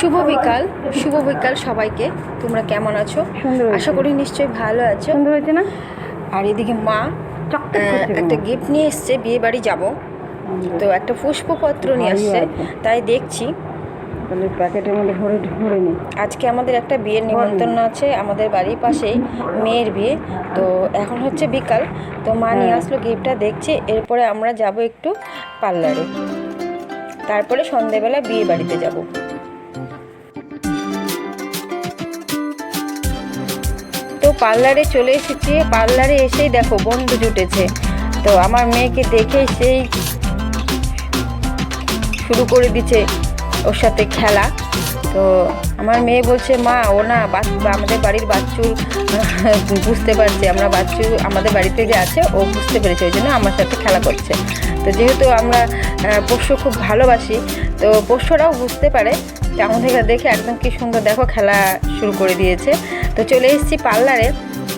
শুভ বিকাল শুভ বিকাল সবাইকে। তোমরা কেমন আছো? আশা করি নিশ্চয়ই ভালো আছো। সুন্দর হয়েছে না? আর এদিকে মা একটা গিফট নিয়ে এসছে বিয়ে বাড়ি যাব। তো একটা পুষ্পপত্র নিয়ে আসছে তাই দেখছি। প্যাকেটের মধ্যে ভরে ভরে নি। আজকে আমাদের একটা বিয়ের নিমন্ত্রণ আছে আমাদের বাড়ির পাশেই মেয়ের বিয়ে। তো এখন হচ্ছে বিকাল তো মা নিয়ে হ্যাঁ। আসলো গিফটটা দেখছি। এরপরে আমরা যাব একটু পার্লারে। তারপরে সন্ধেবেলা বিয়ে বাড়িতে যাব। তো পার্লারে চলে এসেছি। পার্লারে এসেই দেখো বন্ধু জুটেছে। তো আমার মেয়েকে দেখে সেই শুরু করে দিচ্ছে ওর সাথে খেলা। তো আমার মেয়ে বলছে, মা, ও না আমাদের বাড়ির বাচ্চু, বুঝতে পারছে, আমরা বাচ্চু, আমাদের বাড়িতে যে আছে, ও বুঝতে পেরেছে, ওই জন্য আমার সাথে খেলা করছে। তো যেহেতু আমরা পোষ্য খুব ভালোবাসি, তো পোষ্যরাও বুঝতে পারে আমাদের দেখে একদম কি সুন্দর, দেখো খেলা শুরু করে দিয়েছে। তো চলে এসেছি পার্লারে,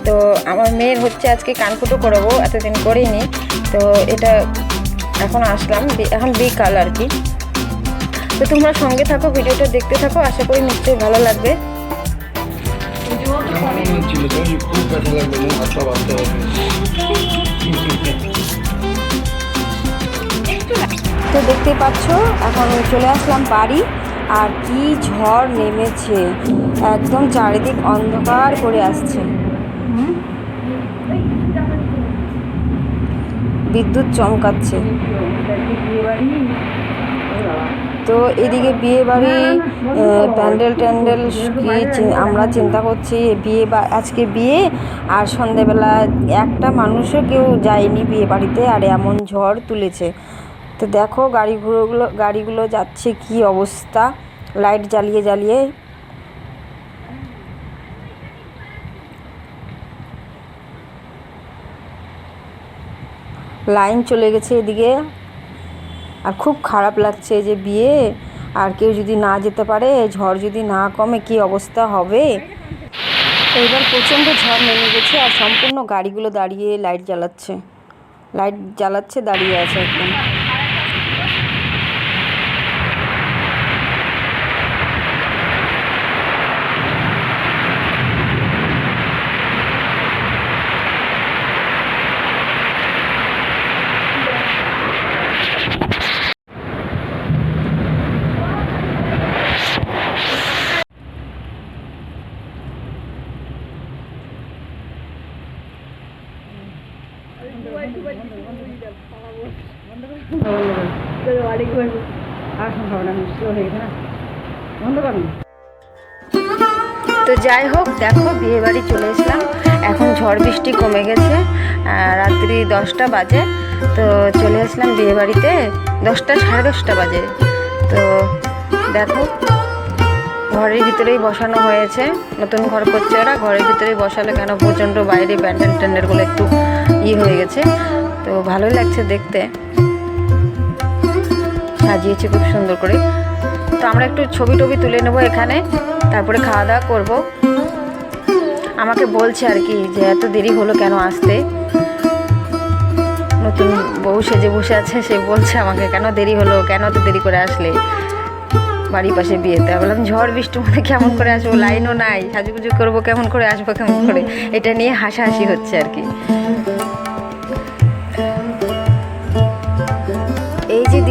তো আমার মেয়ের হচ্ছে আজকে কানকুটো করাবো, এতদিন করিনি। তো এটা এখন আসলাম, এখন বিকাল আর কি। তো তোমরা সঙ্গে থাকো, ভিডিওটা দেখতে থাকো, আশা করি নিশ্চয়ই ভালো লাগবে। তো দেখতেই পাচ্ছ, এখন চলে আসলাম বাড়ি, আর কি ঝড় নেমেছে। একদম চারিদিক অন্ধকার করে আসছে। বিদ্যুৎ চমকাচ্ছে। তো এদিকে বিয়ে বাড়ি প্যান্ডেল ট্যান্ডেল কি আমরা চিন্তা করছি বিয়ে বা আজকে বিয়ে আর সন্ধেবেলা একটা মানুষও কেউ যায়নি বিয়ে বাড়িতে আর এমন ঝড় তুলেছে। তো দেখো গাড়িগুলোগুলো গাড়িগুলো যাচ্ছে কি অবস্থা। লাইট জ্বালিয়ে জ্বালিয়ে। লাইন চলে গেছে এদিকে। আর খুব খারাপ লাগছে যে বিয়ে। আর কেউ যদি না যেতে পারে, ঝড় যদি না কমে, কি অবস্থা হবে? এবার প্রচণ্ড ঝড় নেমে গেছে আর সম্পূর্ণ গাড়িগুলো দাঁড়িয়ে লাইট জ্বালাচ্ছে। লাইট জ্বালাচ্ছে, দাঁড়িয়ে আছে একদম। আর হয়ে গেছে না? তো যাই হোক, দেখো, বিয়ে বাড়ি চলে এসলাম। এখন ঝড় বৃষ্টি কমে গেছে রাত্রি দশটা বাজে। তো চলে আসলাম বিয়ে বাড়িতে, দশটা, সাড়ে দশটা বাজে। তো দেখো, ঘরের ভিতরেই বসানো হয়েছে। নতুন ঘর করছে ওরা, ঘরের ভিতরেই বসালে কেন? প্রচণ্ড বাইরে প্যান্ডেল ট্যান্ডেলগুলো একটু ইয়ে হয়ে গেছে। তো ভালোই লাগছে দেখতে। সাজিয়েছে খুব সুন্দর করে। তো আমরা একটু ছবি টবি তুলে নেব এখানে, তারপরে খাওয়া দাওয়া করব। আমাকে বলছে আর কি যে এত দেরি হলো কেন আসতে? নতুন বউ সেজে বসে আছে, সে বলছে আমাকে, কেন দেরি হলো? কেন এত দেরি করে আসলে? বাড়ির পাশে বিয়েতে। বললাম, ঝড় বৃষ্টি মধ্যে কেমন করে আসব? লাইনও নাই। সাজুগুজু করব, কেমন করে আসব, কেমন করে? এটা নিয়ে হাসাহাসি হচ্ছে আর কি।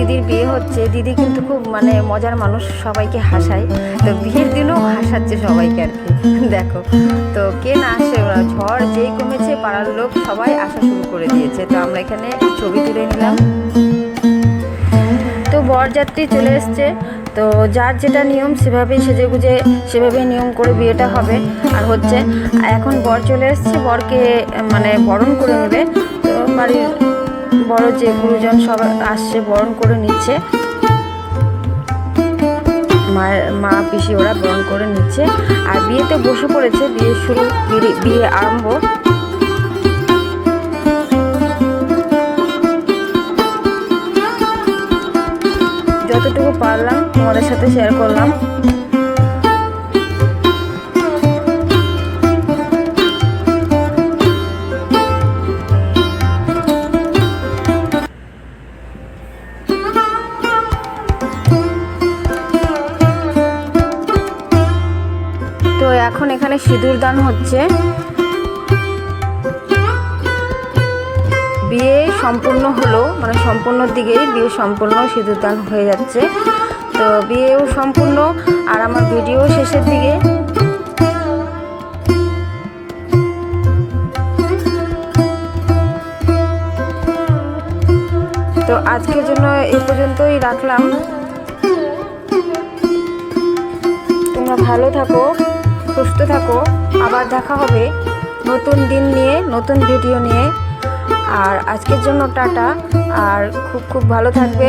দিদির বিয়ে হচ্ছে, দিদি কিন্তু খুব মানে মজার মানুষ, সবাইকে হাসায়। তো বিয়ের দিনও হাসাচ্ছে সবাইকে আর কি। দেখো, তো কে না আসে ওরা ঝড় যেই কমেছে, পাড়ার লোক সবাই আসা শুরু করে দিয়েছে। তো আমরা এখানে ছবি তুলে নিলাম। তো বরযাত্রী চলে এসছে। তো যার যেটা নিয়ম, সেভাবেই সেজে গুজে সেভাবেই নিয়ম করে বিয়েটা হবে। আর হচ্ছে, এখন বর চলে এসছে, বরকে মানে বরণ করে নেবে। তো বাড়ির বড় যে গুরুজন সব আসছে, বরণ করে নিচ্ছে। মায়ের মা, পিসি ওরা বরণ করে নিচ্ছে। আর বিয়েতে বসে পড়েছে, বিয়ে শুরু, বিয়ে আরম্ভ। যতটুকু পারলাম তোমাদের সাথে শেয়ার করলাম। এখন সিঁদুর দান হচ্ছে। বিয়ে সম্পূর্ণ হলো মানে সম্পূর্ণ দিকেই বিয়ে সম্পূর্ণ সিঁদুর দান হয়ে যাচ্ছে। তো বিয়েও সম্পূর্ণ, আর আমার ভিডিও শেষের দিকে। তো আজকের জন্য এই পর্যন্তই রাখলাম। তোমরা ভালো থাকো। সুস্থ থাকো। আবার দেখা হবে নতুন দিন নিয়ে, নতুন ভিডিও নিয়ে। আর আজকের জন্য টাটা। আর খুব খুব ভালো থাকবে।